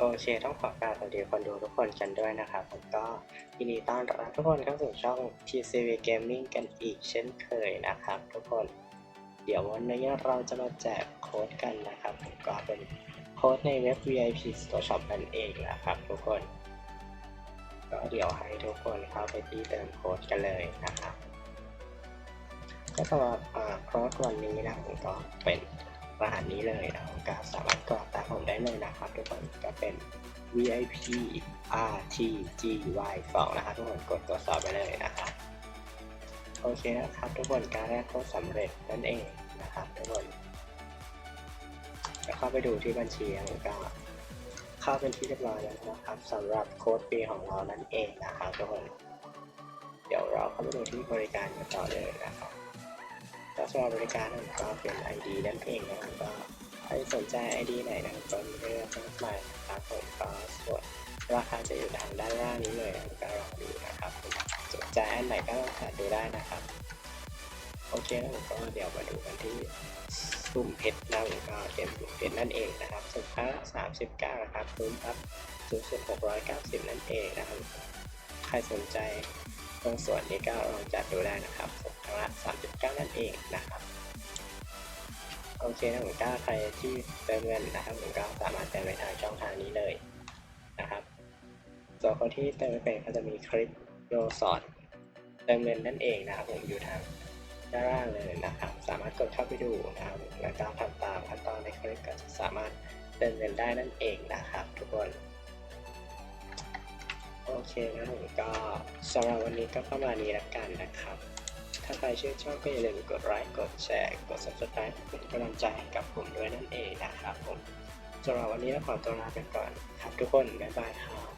โอเค ต้องขอกราบสวัสดีคนดูทุกคนกันด้วยนะครับ ผมก็ยินดีต้อนรับทุกคนเข้าสู่ช่อง TCV Gaming กันอีกเช่นเคยนะครับ ทุกคน เดี๋ยววันนี้เราจะมาแจกโค้ดกันนะครับ ผมก็เป็นโค้ดในเว็บ VIP Store Shop นั่นเองนะครับ ทุกคน ก็เดี๋ยวให้ทุกคนเข้าไปที่เติมโค้ดกันเลยนะครับก็สำหรับโค้ดวันนี้นะผมก็เป็นรหัสนี้เลยนะผมก็สามารถกรอก ผมได้เลยนะครับทุกคนก็เป็น VIP RTGY 2นะครับทุกคนกดตรวจสอบไปเลยนะครับโอเคนะครับทุกคนการแรกโค้ดสำเร็จนั่นเองนะครับทุกคนแล้วเข้าไปดูที่บัญชีผมก็เข้าเป็นที่เรียบร้อยแล้วนะครับสำหรับโค้ดปีของเรานั่นเองนะครับทุกคนเดี๋ยวเราเข้าไปดูที่บริการกันต่อเลยนะครับก็สำหรับบริการนั้นก็เป็น ID นั่นเองนะครับก็ ใครสนใจ ID ไหนนะครับก็มีให้เลือกมากมายนะครับผมก็ส่วนราคาจะอยู่ทางด้านล่างนี้เลยนะครับก็ลองดูนะครับสนใจอันไหนก็ลองหาดูได้นะครับ โอเคแล้วผมก็เดี๋ยวมาดูกันที่สุ่มเพชรนะผมก็เกมสุ่มเพชรนั่นเองนะครับสุ่มครั้งละ39นะครับคุ้มครับสูงสุด690นั่นเองนะครับ ใครสนใจตรงส่วนนี้ก็ลองจัดดูได้นะครับสุ่มครั้งละ39นั่นเองนะครับ โอเคนะผมก็ใครที่เติมเงินนะครับผมก็สามารถเติมไปทางช่องทางนี้เลยนะครับส่วนคนที่เติมไม่เป็นก็จะมีคลิปโลสอนเติมเงินนั่นเองนะครับผมอยู่ทางด้านล่างเลยนะครับ สามารถกดเข้าไปดูนะครับแล้วก็ทำตามขั้นตอนในคลิปก็จะสามารถเติมเงินได้นั่นเองนะครับ ทุกคนโอเคนะผมก็สำหรับวันนี้ก็ประมาณนี้และกันนะครับ ถ้าใครชื่นชอบก็อย่าลืมกดไลค์ กดแชร์ กด subscribe เป็นกำลังใจให้กับผมด้วยนั่นเองนะครับผมสำหรับวันนี้ขอตัวลาไปก่อนครับทุกคน บ๊ายบายครับ